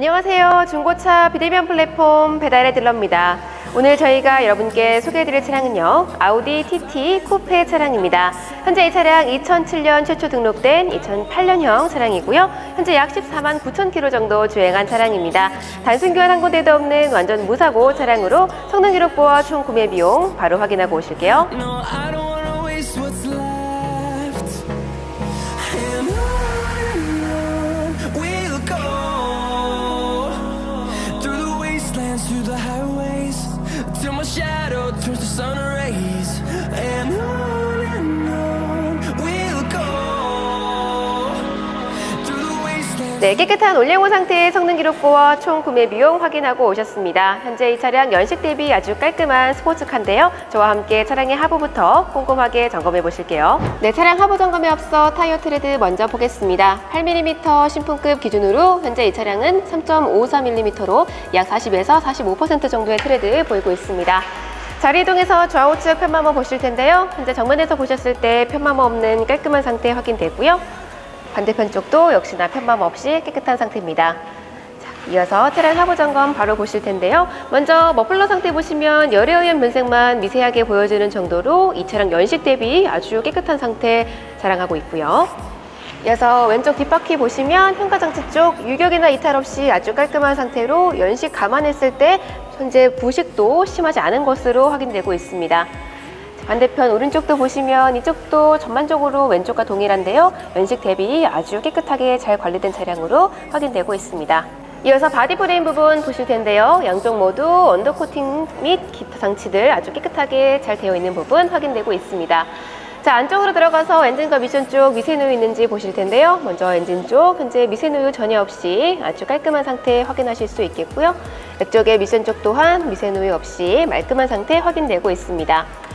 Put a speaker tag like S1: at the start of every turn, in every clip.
S1: 안녕하세요. 중고차 비대면 플랫폼 배달의 딜러입니다. 오늘 저희가 여러분께 소개해드릴 차량은요. 아우디 TT 쿠페 차량입니다. 현재 이 차량 2007년 최초 등록된 2008년형 차량이고요. 현재 약 14만 9천 킬로 정도 주행한 차량입니다. 단순 교환 한 군데도 없는 완전 무사고 차량으로 성능 기록부와 총 구매 비용 바로 확인하고 오실게요.
S2: No, through the highways, till my shadow turns to sun
S1: 네, 깨끗한 올레모 상태의 성능 기록부와 총 구매 비용 확인하고 오셨습니다. 현재 이 차량 연식 대비 아주 깔끔한 스포츠카인데요. 저와 함께 차량의 하부부터 꼼꼼하게 점검해 보실게요. 네, 차량 하부 점검에 앞서 타이어 트레드 먼저 보겠습니다. 8mm 신품급 기준으로 현재 이 차량은 3.54mm로 약 40에서 45% 정도의 트레드 보이고 있습니다. 자리 이동해서 좌우측 편마모 보실 텐데요. 현재 정면에서 보셨을 때 편마모 없는 깔끔한 상태 확인되고요. 반대편 쪽도 역시나 편맘 없이 깨끗한 상태입니다. 자, 이어서 차량 하부 점검 바로 보실 텐데요. 먼저 머플러 상태 보시면 열에 의한 변색만 미세하게 보여지는 정도로 이 차량 연식 대비 아주 깨끗한 상태 자랑하고 있고요. 이어서 왼쪽 뒷바퀴 보시면 현가장치 쪽 유격이나 이탈 없이 아주 깔끔한 상태로 연식 감안했을 때 현재 부식도 심하지 않은 것으로 확인되고 있습니다. 반대편 오른쪽도 보시면 이쪽도 전반적으로 왼쪽과 동일한데요. 연식 대비 아주 깨끗하게 잘 관리된 차량으로 확인되고 있습니다. 이어서 바디 프레임 부분 보실 텐데요. 양쪽 모두 언더 코팅 및 기타 장치들 아주 깨끗하게 잘 되어 있는 부분 확인되고 있습니다. 자, 안쪽으로 들어가서 엔진과 미션 쪽 미세누유 있는지 보실 텐데요. 먼저 엔진 쪽 현재 미세누유 전혀 없이 아주 깔끔한 상태 확인하실 수 있겠고요. 이쪽에 미션 쪽 또한 미세누유 없이 말끔한 상태 확인되고 있습니다.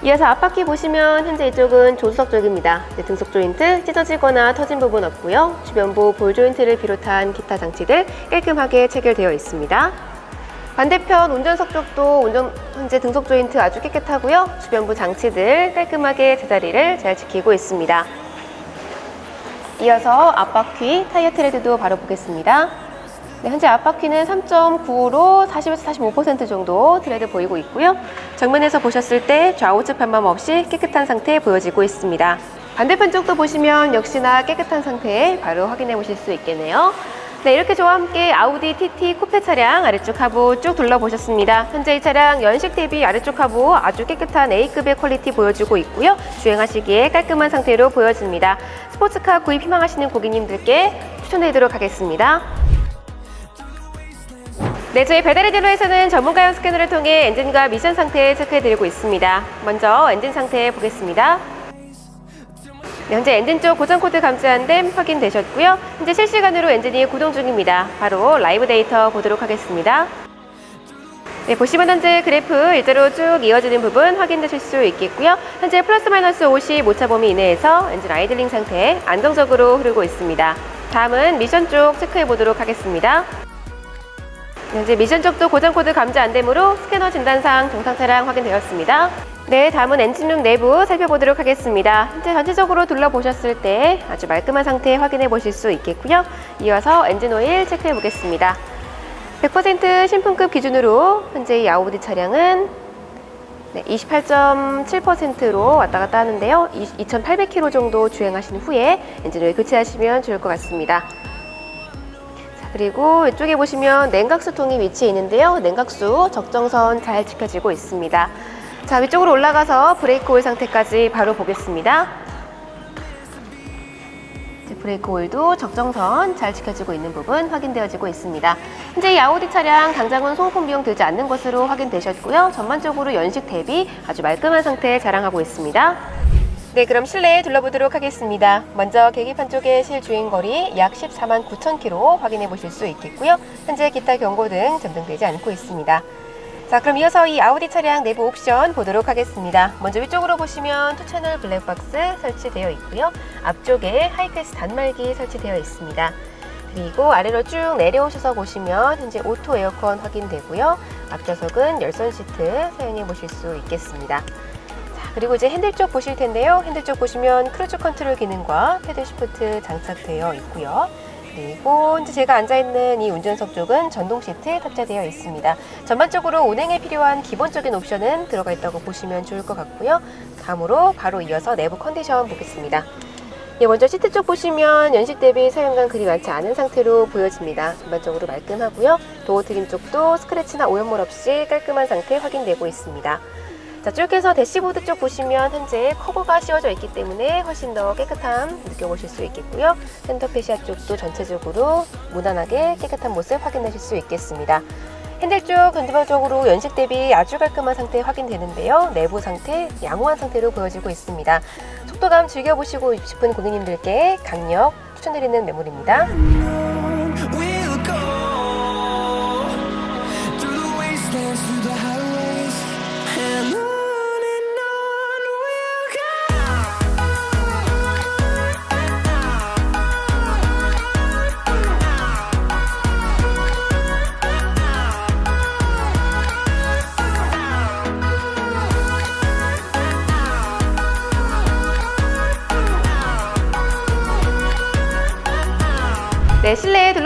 S1: 이어서 앞바퀴 보시면 현재 이쪽은 조수석 쪽입니다. 네, 등속 조인트 찢어지거나 터진 부분 없고요. 주변부 볼 조인트를 비롯한 기타 장치들 깔끔하게 체결되어 있습니다. 반대편 운전석 쪽도 운전, 현재 등속 조인트 아주 깨끗하고요. 주변부 장치들 깔끔하게 제자리를 잘 지키고 있습니다. 이어서 앞바퀴 타이어 트레드도 바로 보겠습니다. 네, 현재 앞바퀴는 3.95로 40에서 45% 정도 트레드 보이고 있고요. 정면에서 보셨을 때 좌우측 편맘 없이 깨끗한 상태 보여지고 있습니다. 반대편 쪽도 보시면 역시나 깨끗한 상태 바로 확인해 보실 수 있겠네요. 네, 이렇게 저와 함께 아우디 TT 쿠페 차량 아래쪽 하부 쭉 둘러보셨습니다. 현재 이 차량 연식 대비 아래쪽 하부 아주 깨끗한 A급의 퀄리티 보여주고 있고요. 주행하시기에 깔끔한 상태로 보여집니다. 스포츠카 구입 희망하시는 고객님들께 추천드리도록 하겠습니다. 네, 저희 배달의 딜러에서는 전문가용 스캐너를 통해 엔진과 미션 상태 체크해드리고 있습니다. 먼저 엔진 상태 보겠습니다. 네, 현재 엔진 쪽 고장 코드 감지한 댐 확인되셨고요. 현재 실시간으로 엔진이 구동 중입니다. 바로 라이브 데이터 보도록 하겠습니다. 네, 보시면 현재 그래프 일자로 쭉 이어지는 부분 확인되실 수 있겠고요. 현재 플러스 마이너스 50 오차 범위 이내에서 엔진 아이들링 상태 안정적으로 흐르고 있습니다. 다음은 미션 쪽 체크해 보도록 하겠습니다. 현재 미션 쪽도 고장 코드 감지 안 되므로 스캐너 진단상 정상 차량 확인되었습니다. 네, 다음은 엔진룸 내부 살펴보도록 하겠습니다. 현재 전체적으로 둘러보셨을 때 아주 말끔한 상태 확인해 보실 수 있겠고요. 이어서 엔진 오일 체크해 보겠습니다. 100% 신품급 기준으로 현재 이 아우디 차량은 네, 28.7%로 왔다 갔다 하는데요. 2,800km 정도 주행하신 후에 엔진을 교체하시면 좋을 것 같습니다. 자, 그리고 이쪽에 보시면 냉각수 통이 위치해 있는데요. 냉각수 적정선 잘 지켜지고 있습니다. 자, 위쪽으로 올라가서 브레이크 오일 상태까지 바로 보겠습니다. 브레이크 오일도 적정선 잘 지켜지고 있는 부분 확인되어지고 있습니다. 현재 이 아우디 차량 당장은 소모품 비용 들지 않는 것으로 확인되셨고요. 전반적으로 연식 대비 아주 말끔한 상태 자랑하고 있습니다. 네, 그럼 실내에 둘러보도록 하겠습니다. 먼저 계기판 쪽의 실주행 거리 약 14만 9천 킬로 확인해 보실 수 있겠고요. 현재 기타 경고 등 점등되지 않고 있습니다. 자, 그럼 이어서 이 아우디 차량 내부 옵션 보도록 하겠습니다. 먼저 위쪽으로 보시면 투 채널 블랙박스 설치되어 있고요. 앞쪽에 하이패스 단말기 설치되어 있습니다. 그리고 아래로 쭉 내려오셔서 보시면 현재 오토 에어컨 확인되고요. 앞좌석은 열선 시트 사용해 보실 수 있겠습니다. 자, 그리고 이제 핸들 쪽 보실 텐데요. 핸들 쪽 보시면 크루즈 컨트롤 기능과 패드 시프트 장착되어 있고요. 그리고 현재 제가 앉아있는 이 운전석 쪽은 전동 시트 탑재되어 있습니다. 전반적으로 운행에 필요한 기본적인 옵션은 들어가 있다고 보시면 좋을 것 같고요. 다음으로 바로 이어서 내부 컨디션 보겠습니다. 예, 먼저 시트 쪽 보시면 연식 대비 사용감 그리 많지 않은 상태로 보여집니다. 전반적으로 말끔하고요. 도어 트림 쪽도 스크래치나 오염물 없이 깔끔한 상태 확인되고 있습니다. 자, 쭉 해서 대시보드 쪽 보시면 현재 커버가 씌워져 있기 때문에 훨씬 더 깨끗함 느껴보실 수 있겠고요. 센터페시아 쪽도 전체적으로 무난하게 깨끗한 모습 확인하실 수 있겠습니다. 핸들 쪽 전반적으로 연식 대비 아주 깔끔한 상태 확인되는데요. 내부 상태 양호한 상태로 보여지고 있습니다. 속도감 즐겨보시고 싶은 고객님들께 강력 추천드리는 매물입니다.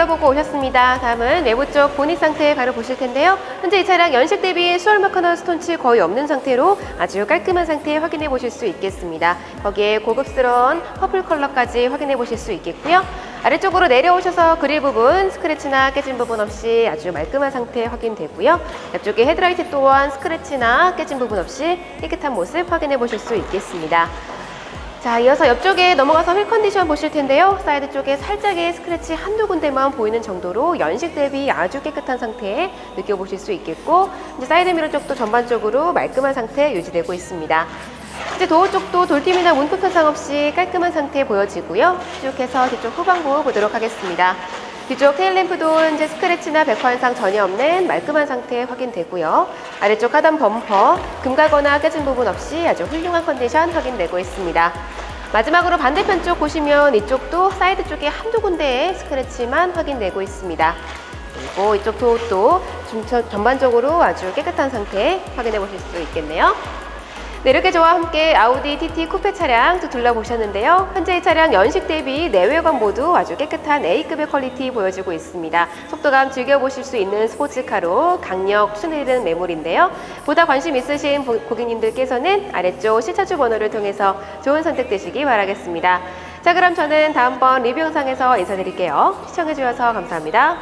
S1: 둘러보고 오셨습니다. 다음은 외부 쪽 보닛 상태 바로 보실 텐데요. 현재 이 차량 연식 대비 수월 마커너 스톤치 거의 없는 상태로 아주 깔끔한 상태 확인해 보실 수 있겠습니다. 거기에 고급스러운 퍼플 컬러까지 확인해 보실 수 있겠고요. 아래쪽으로 내려오셔서 그릴 부분 스크래치나 깨진 부분 없이 아주 말끔한 상태 확인되고요. 옆쪽에 헤드라이트 또한 스크래치나 깨진 부분 없이 깨끗한 모습 확인해 보실 수 있겠습니다. 자, 이어서 옆쪽에 넘어가서 휠 컨디션 보실 텐데요. 사이드 쪽에 살짝의 스크래치 한두 군데만 보이는 정도로 연식 대비 아주 깨끗한 상태 느껴보실 수 있겠고, 이제 사이드 미러 쪽도 전반적으로 말끔한 상태 유지되고 있습니다. 이제 도어 쪽도 돌팀이나 문콕 현상 없이 깔끔한 상태 보여지고요. 쭉 해서 뒤쪽 후방부 보도록 하겠습니다. 뒤쪽 테일 램프도 현재 스크래치나 백화 현상 전혀 없는 말끔한 상태 확인되고요. 아래쪽 하단 범퍼, 금가거나 깨진 부분 없이 아주 훌륭한 컨디션 확인되고 있습니다. 마지막으로 반대편 쪽 보시면 이쪽도 사이드 쪽에 한두 군데의 스크래치만 확인되고 있습니다. 그리고 이쪽 도어도 전반적으로 아주 깨끗한 상태 확인해 보실 수 있겠네요. 네, 이렇게 저와 함께 아우디 TT 쿠페 차량 또 둘러보셨는데요. 현재 이 차량 연식 대비 내외관 모두 아주 깨끗한 A급의 퀄리티 보여지고 있습니다. 속도감 즐겨보실 수 있는 스포츠카로 강력 추천드리는 매물인데요. 보다 관심 있으신 보- 고객님들께서는 아래쪽 실차주 번호를 통해서 좋은 선택 되시기 바라겠습니다. 자, 그럼 저는 다음번 리뷰 영상에서 인사드릴게요. 시청해주셔서 감사합니다.